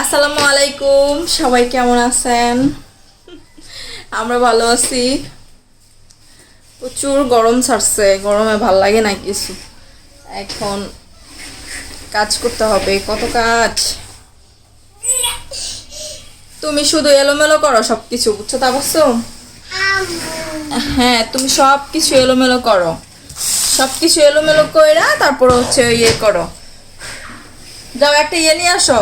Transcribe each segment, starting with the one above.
আসসালামু আলাইকুম, সবাই কেমন আছেন? আমরা ভালো আছি। প্রচুর গরম ছাড়ছে, গরমে ভালো লাগে না কিছু। এখন কাজ করতে হবে, কত কাজ? তুমি শুধু এলোমেলো করো সব কিছু বুঝছ তা বুঝছ হ্যাঁ তুমি সব কিছু এলোমেলো করো। সব কিছু এলোমেলো কইরা তারপর হচ্ছে ইয়ে করো। যাও একটা ইয়ে নিয়ে আসো।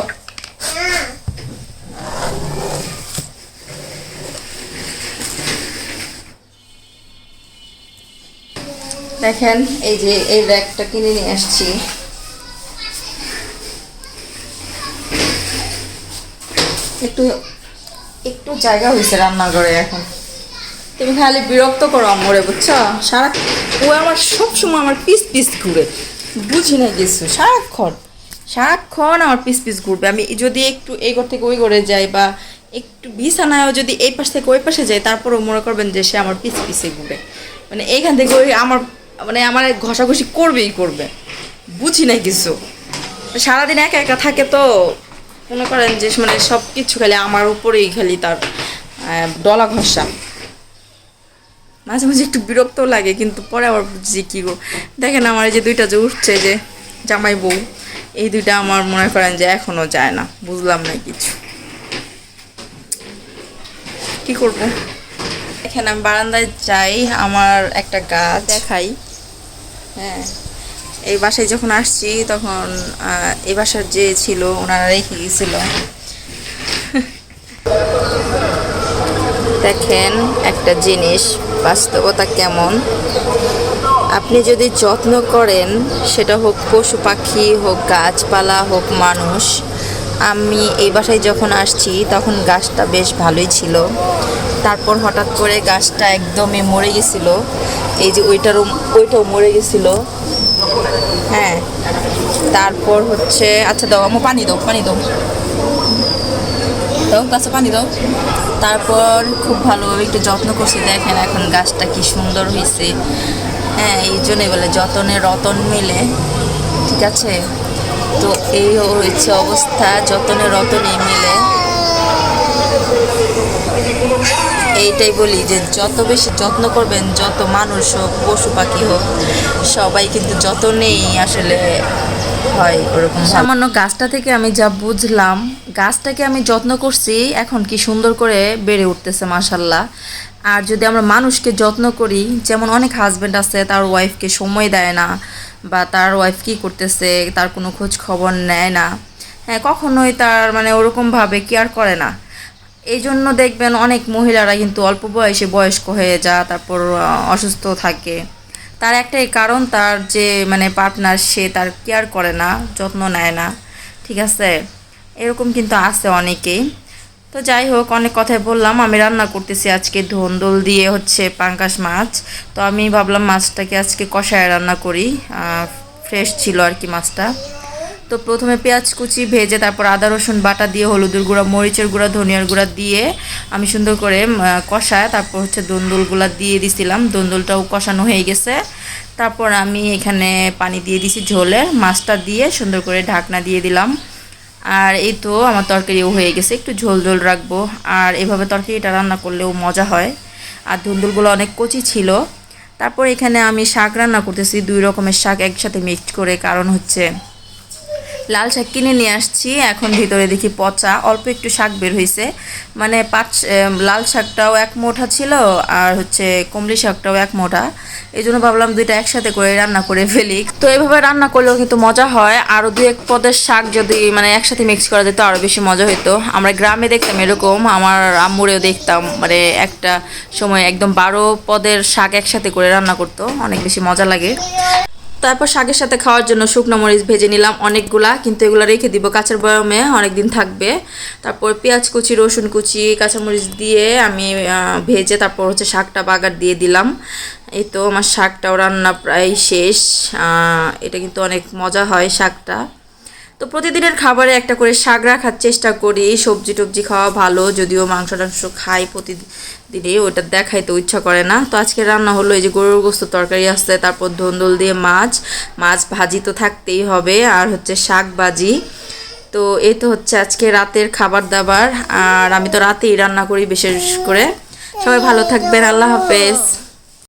দেখেন, এই যে এই র্যাকটা কিনে নিয়ে আসছি। একটু একটু জায়গা হয়েছে রান্নাঘরে এখন। তুমি খালি বিরক্ত করো আম্মরে, বুঝছ? সারা ও আমার সবসময় আমার পিস পিস ঘুরে। বুঝি না কিছু, সারাক্ষণ। সারাক্ষণ আমার পিস পিস ঘুরবে। আমি যদি একটু এই ঘর থেকে ওই ঘরে যাই বা একটু বিছানায়ও যদি এই পাশ থেকে ওই পাশে যাই, তারপরেও মনে করবেন যে সে আমার পিস পিসে ঘুরে মানে এইখান থেকে ওই আমার মানে আমার ঘষাঘষি করবেই করবে। বুঝি না কিছু। সারাদিন একা একা থাকে তো মনে করেন যে মানে সব কিছু খালি আমার উপরেই খালি তার ডলা ঘষা। মাঝে মাঝে একটু বিরক্তও লাগে, কিন্তু পরে আবার বুঝছি কী দেখেন আমার যে দুইটা যে উঠছে যে জামাই বউ। এই দুইটা আমার মনে করেন যে এখনও যায় না বুঝলাম না কিছু। কি করব? এখানে আমি বারান্দায় যাই আমার একটা গাছ। দেখাই। হ্যাঁ এই বাসায় যখন আসছি তখন এই বাসার যে ছিল ওনারা রেখে গেছিল। দেখেন একটা জিনিস বাস্তবতা কেমন? আপনি যদি যত্ন করেন, সেটা হোক পশু পাখি, হোক গাছপালা, হোক মানুষ, আমি এই বাসায় যখন আসছি, তখন গাছটা বেশ ভালোই ছিল। তারপর হঠাৎ করে গাছটা একদমই মরে গেছিল। এই যে ওইটারও ওইটাও মরে গেছিল। হ্যাঁ তারপর হচ্ছে আচ্ছা দাও আমার পানি দাও পানি দাও। দাও, গাছে পানি দাও। তারপর খুব ভালো একটু যত্ন করছি, দেখেন এখন গাছটা কি সুন্দর হয়েছে হ্যাঁ এই জন্যই বলে যতনে রতন মিলে, ঠিক আছে? তো এই হচ্ছে অবস্থা, যতনে রতনে মিলে। এইটাই বলি যে যত বেশি যত্ন করবেন, যত মানুষ হোক, পশু পাখি হোক, সবাই কিন্তু যতনেই আসলে হয় ওরকম সামান্য গাছটা থেকে আমি যা বুঝলাম, গাছটাকে আমি যত্ন করছি, এখন কি সুন্দর করে বেড়ে উঠতেছে মাসাল্লাহ আর যদি আমরা মানুষকে যত্ন করি, যেমন অনেক হাজব্যান্ড আছে, তার ওয়াইফকে সময় দেয় না বা তার ওয়াইফ কী করতেছে, তার কোনো খোঁজ খবর নেয় না হ্যাঁ কখনোই তার মানে ওরকমভাবে কেয়ার করে না। এই জন্য দেখবেন অনেক মহিলারা কিন্তু অল্প বয়সে বয়স্ক হয়ে যায়, তারপর অসুস্থ থাকে। তার একটাই কারণ, তার যে মানে পার্টনার সে তার কেয়ার করে না, যত্ন নেয় না, ঠিক আছে? এরকম কিন্তু আছে অনেকেই। তো যাই হোক, অনেক কথাই বললাম। আমি রান্না করতেছি আজকে ধন্দল দিয়ে হচ্ছে পাঙ্কাশ মাছ। তো আমি ভাবলাম মাছটাকে আজকে কষায় রান্না করি। ফ্রেশ ছিল আর কি মাছটা। তো প্রথমে পেঁয়াজ কুচি ভেজে তারপর আদা, রসুন বাটা দিয়ে হলুদের গুঁড়া, মরিচের গুঁড়া, ধনিয়ার গুঁড়া দিয়ে আমি সুন্দর করে কষায় তারপর হচ্ছে দন্দুলগুলা দিয়ে দিছিলাম। দন্দুলটাও কষানো হয়ে গেছে। তারপর আমি এখানে পানি দিয়ে দিছি ঝোলে। মাছটা দিয়ে সুন্দর করে ঢাকনা দিয়ে দিলাম। আর এই তো আমার তরকারিও হয়ে গেছে, একটু ঝোল ঝোল রাখব। আর এভাবে তরকারিটা রান্না করলেও মজা হয়। আর ধুন্দুলগুলো অনেক কচি ছিল। তারপর এখানে আমি শাক রান্না করতেছি, দুই রকমের শাক একসাথে মিক্সড করে, কারণ হচ্ছে লাল শাক কিনে নিয়ে আসছি। এখন ভিতরে দেখি পচা, অল্প একটু শাক বের হয়েছে মানে পাঁচ লাল শাকটাও এক মোঠা ছিল আর হচ্ছে কুমড়ি শাকটাও এক মোঠা। এই জন্য ভাবলাম দুইটা একসাথে করে রান্না করে ফেলি। তো এইভাবে রান্না করলেও কিন্তু মজা হয়। আরও দু এক পদের শাক যদি মানে একসাথে মিক্স করা যেত আরও বেশি মজা হতো আমরা গ্রামে দেখতাম এরকম, আমার আম্মুরেও দেখতাম। মানে একটা সময় একদম বারো পদের শাক একসাথে করে রান্না করতো। অনেক বেশি মজা লাগে। তারপর শাকের সাথে খাওয়ার জন্য শুকনো মরিচ ভেজে নিলাম অনেকগুলা, কিন্তু এগুলো রেখে দিব। কাঁচের বয়মে অনেক দিন থাকবে। তারপর পেঁয়াজ কুচি, রসুন কুচি, কাঁচামরিচ দিয়ে আমি ভেজে তারপর হচ্ছে শাকটা বাগার দিয়ে দিলাম। এই তো আমার শাকটাও রান্না প্রায় শেষ। এটা কিন্তু অনেক মজা হয় শাকটা। তো প্রতিদিনের খাবারে একটা করে শাক রাখার চেষ্টা করি। সবজি টবজি খাওয়া ভালো, যদিও মাংস টাংস খাই প্রতিদিনে ওটা দেখাইতে ইচ্ছা করে না। তো আজকে রান্না হলো এই যে গরুর গোস্ত তরকারি আসছে তারপর ধন্দল দিয়ে মাছ। মাছ ভাজি তো থাকতেই হবে, আর হচ্ছে শাক ভাজি। তো এই তো হচ্ছে আজকে রাতের খাবার দাবার, আর আমি তো রাতেই রান্না করি বিশেষ করে। সবাই ভালো থাকবেন, আল্লাহ হাফেজ।